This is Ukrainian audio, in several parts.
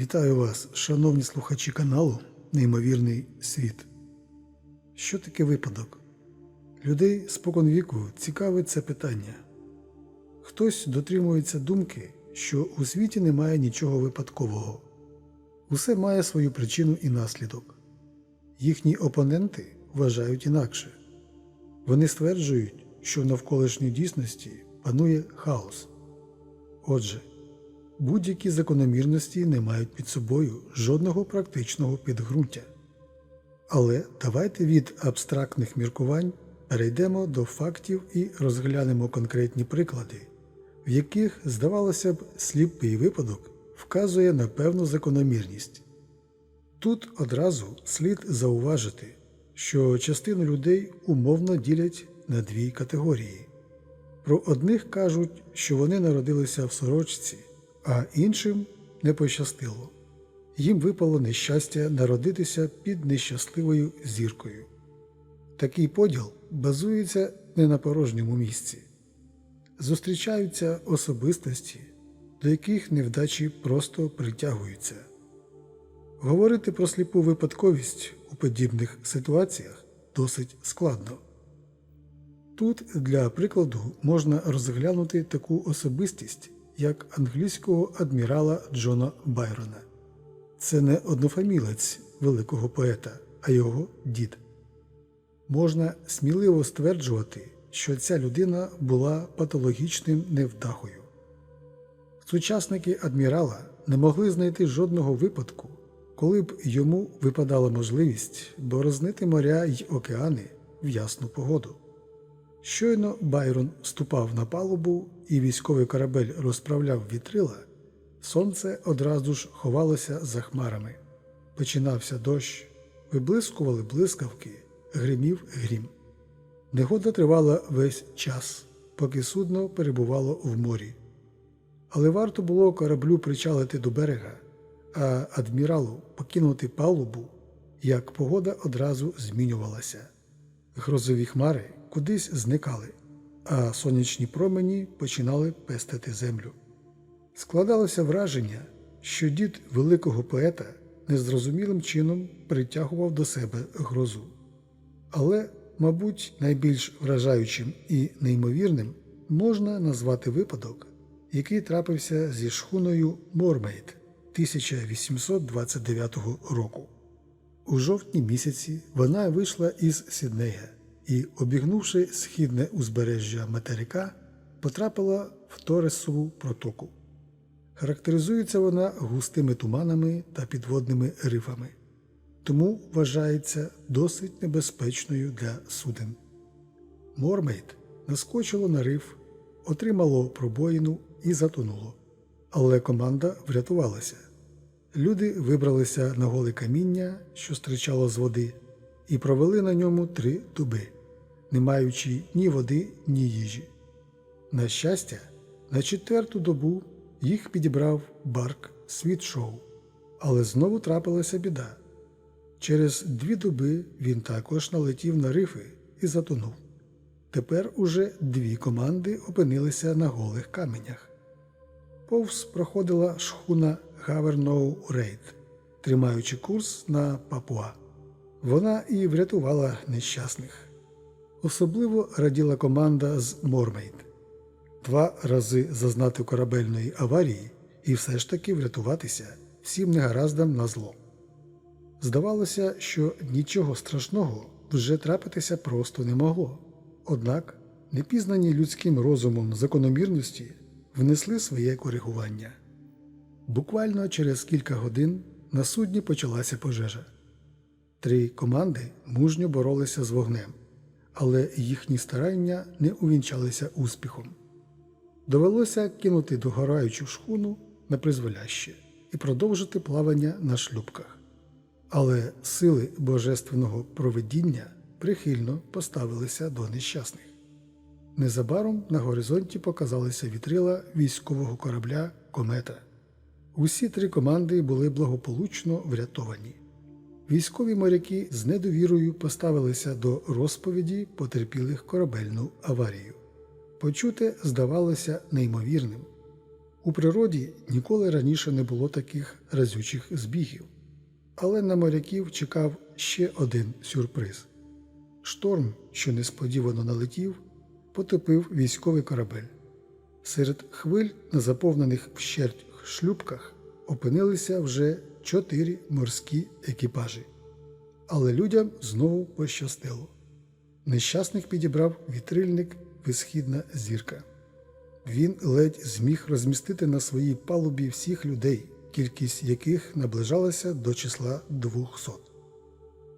Вітаю вас, шановні слухачі каналу Неймовірний світ. Що таке випадок? Людей спокон віку цікавить це питання. Хтось дотримується думки, що у світі немає нічого випадкового. Усе має свою причину і наслідок. Їхні опоненти вважають інакше. Вони стверджують, що в навколишній дійсності панує хаос. Отже, будь-які закономірності не мають під собою жодного практичного підґрунтя. Але давайте від абстрактних міркувань перейдемо до фактів і розглянемо конкретні приклади, в яких, здавалося б, сліпий випадок вказує на певну закономірність. Тут одразу слід зауважити, що частину людей умовно ділять на дві категорії. Про одних кажуть, що вони народилися в сорочці, а іншим не пощастило. Їм випало нещастя народитися під нещасливою зіркою. Такий поділ базується не на порожньому місці. Зустрічаються особистості, до яких невдачі просто притягуються. Говорити про сліпу випадковість у подібних ситуаціях досить складно. Тут для прикладу можна розглянути таку особистість, як англійського адмірала Джона Байрона. Це не однофамілець великого поета, а його дід. Можна сміливо стверджувати, що ця людина була патологічним невдахою. Сучасники адмірала не могли знайти жодного випадку, коли б йому випадала можливість борознити моря й океани в ясну погоду. Щойно Байрон ступав на палубу і військовий корабель розправляв вітрила, сонце одразу ж ховалося за хмарами. Починався дощ, виблискували блискавки, гримів грім. Негода тривала весь час, поки судно перебувало в морі. Але варто було кораблю причалити до берега, а адміралу покинути палубу, як погода одразу змінювалася. Грозові хмари кудись зникали, а сонячні промені починали пестити землю. Складалося враження, що дід великого поета незрозумілим чином притягував до себе грозу. Але, мабуть, найбільш вражаючим і неймовірним можна назвати випадок, який трапився зі шхуною Мормейд 1829 року. У жовтні місяці вона вийшла із Сіднея і, обігнувши східне узбережжя материка, потрапила в Торесову протоку. Характеризується вона густими туманами та підводними рифами, тому вважається досить небезпечною для суден. Мормейд наскочило на риф, отримало пробоїну і затонуло. Але команда врятувалася. Люди вибралися на голе каміння, що стричало з води, і провели на ньому три дуби, не маючи ні води, ні їжі. На щастя, на четверту добу їх підібрав барк світшоу, але знову трапилася біда. Через дві доби він також налетів на рифи і затонув. Тепер уже дві команди опинилися на голих каменях. Повз проходила шхуна Гаверноу Рейд, тримаючи курс на Папуа. Вона і врятувала нещасних. Особливо раділа команда з Мормейд. Два рази зазнати корабельної аварії і все ж таки врятуватися всім негараздам на зло. Здавалося, що нічого страшного вже трапитися просто не могло. Однак непізнані людським розумом закономірності внесли своє коригування. Буквально через кілька годин на судні почалася пожежа. Три команди мужньо боролися з вогнем, але їхні старання не увінчалися успіхом. Довелося кинути догораючу шхуну на призволяще і продовжити плавання на шлюбках. Але сили божественного провидіння прихильно поставилися до нещасних. Незабаром на горизонті показалися вітрила військового корабля Комета. Усі три команди були благополучно врятовані. Військові моряки з недовірою поставилися до розповіді потерпілих корабельну аварію. Почуте здавалося неймовірним. У природі ніколи раніше не було таких разючих збігів, але на моряків чекав ще один сюрприз. Шторм, що несподівано налетів, потопив військовий корабель. Серед хвиль на заповнених вщерть шлюпках опинилися вже чотири морські екіпажі. Але людям знову пощастило. Нещасних підібрав вітрильник Висхідна зірка. Він ледь зміг розмістити на своїй палубі всіх людей, кількість яких наближалася до числа двохсот.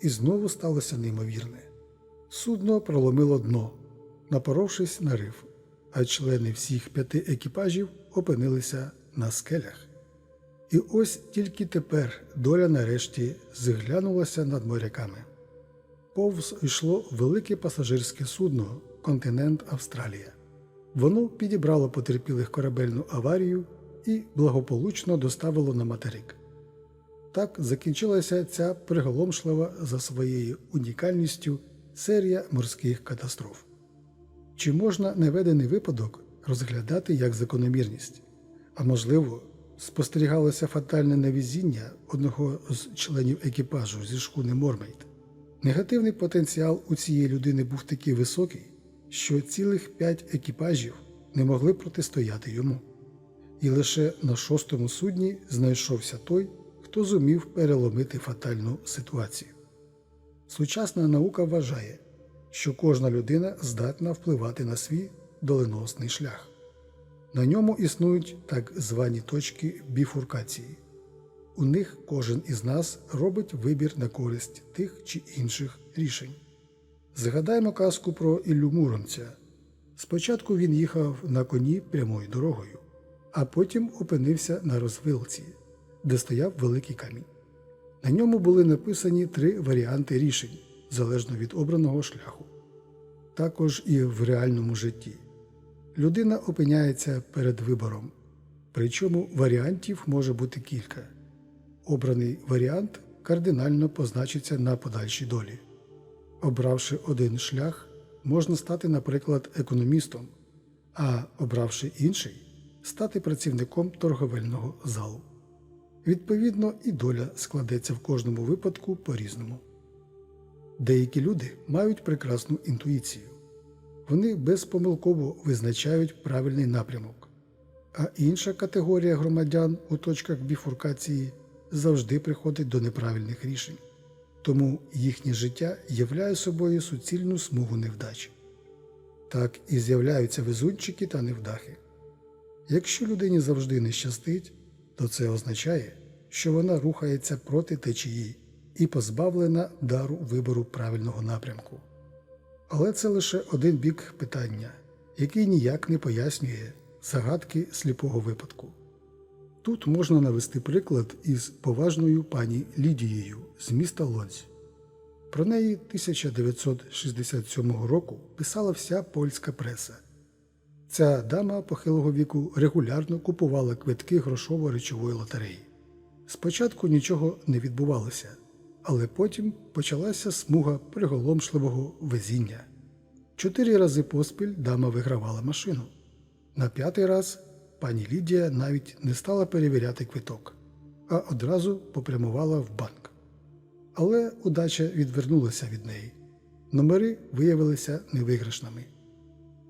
І знову сталося неймовірне. Судно проломило дно, напоровшись на риф, а члени всіх п'яти екіпажів опинилися на скелях. І ось тільки тепер доля нарешті зглянулася над моряками. Повз йшло велике пасажирське судно континент Австралія. Воно підібрало потерпілих корабельну аварію і благополучно доставило на материк. Так закінчилася ця приголомшлива за своєю унікальністю серія морських катастроф. Чи можна наведений випадок розглядати як закономірність? А можливо, спостерігалося фатальне невезіння одного з членів екіпажу зі шхуни Мормейт? Негативний потенціал у цієї людини був такий високий, що цілих п'ять екіпажів не могли протистояти йому. І лише на шостому судні знайшовся той, хто зумів переломити фатальну ситуацію. Сучасна наука вважає, що кожна людина здатна впливати на свій доленосний шлях. На ньому існують так звані точки біфуркації. У них кожен із нас робить вибір на користь тих чи інших рішень. Згадаємо казку про Іллю Муромця. Спочатку він їхав на коні прямою дорогою, а потім опинився на розвилці, де стояв великий камінь. На ньому були написані три варіанти рішень залежно від обраного шляху. Також і в реальному житті. Людина опиняється перед вибором, причому варіантів може бути кілька. Обраний варіант кардинально позначиться на подальшій долі. Обравши один шлях, можна стати, наприклад, економістом, а обравши інший, стати працівником торговельного залу. Відповідно, і доля складеться в кожному випадку по-різному. Деякі люди мають прекрасну інтуїцію. Вони безпомилково визначають правильний напрямок, а інша категорія громадян у точках біфуркації завжди приходить до неправильних рішень, тому їхнє життя являє собою суцільну смугу невдач. Так і з'являються везунчики та невдахи. Якщо людині завжди не щастить, то це означає, що вона рухається проти течії і позбавлена дару вибору правильного напрямку. Але це лише один бік питання, який ніяк не пояснює загадки сліпого випадку. Тут можна навести приклад із поважною пані Лідією з міста Лодзь. Про неї 1967 року писала вся польська преса. Ця дама похилого віку регулярно купувала квитки грошово-речової лотереї. Спочатку нічого не відбувалося, але потім почалася смуга приголомшливого везіння. Чотири рази поспіль дама вигравала машину. На п'ятий раз пані Лідія навіть не стала перевіряти квиток, а одразу попрямувала в банк. Але удача відвернулася від неї. Номери виявилися невиграшними.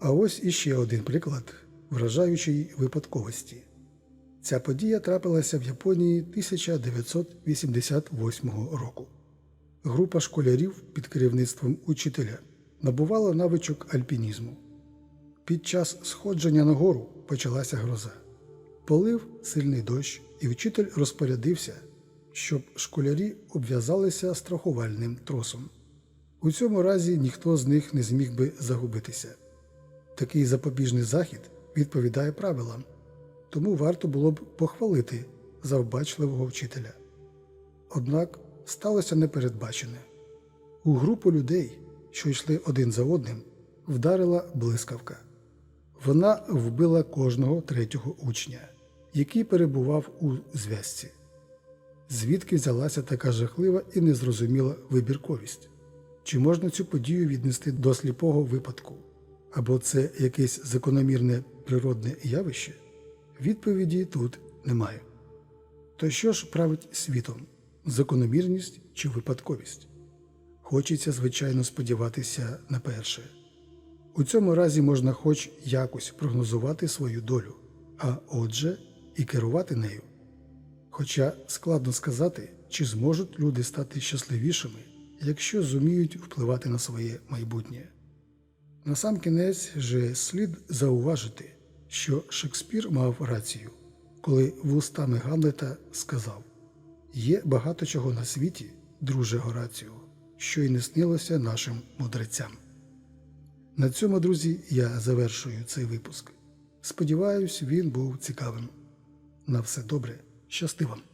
А ось іще один приклад вражаючої випадковості. Ця подія трапилася в Японії 1988 року. Група школярів під керівництвом учителя набувала навичок альпінізму. Під час сходження на гору почалася гроза. Полив сильний дощ, і вчитель розпорядився, щоб школярі обв'язалися страхувальним тросом. У цьому разі ніхто з них не зміг би загубитися. Такий запобіжний захід відповідає правилам, тому варто було б похвалити завбачливого вчителя. Однак сталося непередбачене. У групу людей, що йшли один за одним, вдарила блискавка. Вона вбила кожного третього учня, який перебував у зв'язці. Звідки взялася така жахлива і незрозуміла вибірковість? Чи можна цю подію віднести до сліпого випадку? Або це якесь закономірне природне явище? Відповіді тут немає. То що ж править світом закономірність чи випадковість? Хочеться, звичайно, сподіватися на перше. У цьому разі можна хоч якось прогнозувати свою долю, а отже, і керувати нею. Хоча складно сказати, чи зможуть люди стати щасливішими, якщо зуміють впливати на своє майбутнє. Насамкінець же слід зауважити, що Шекспір мав рацію, коли вустами Гамлета сказав: Є багато чого на світі, друже Горацію, що й не снилося нашим мудрецям. На цьому, друзі, я завершую цей випуск. Сподіваюсь, він був цікавим. На все добре, щасти вам!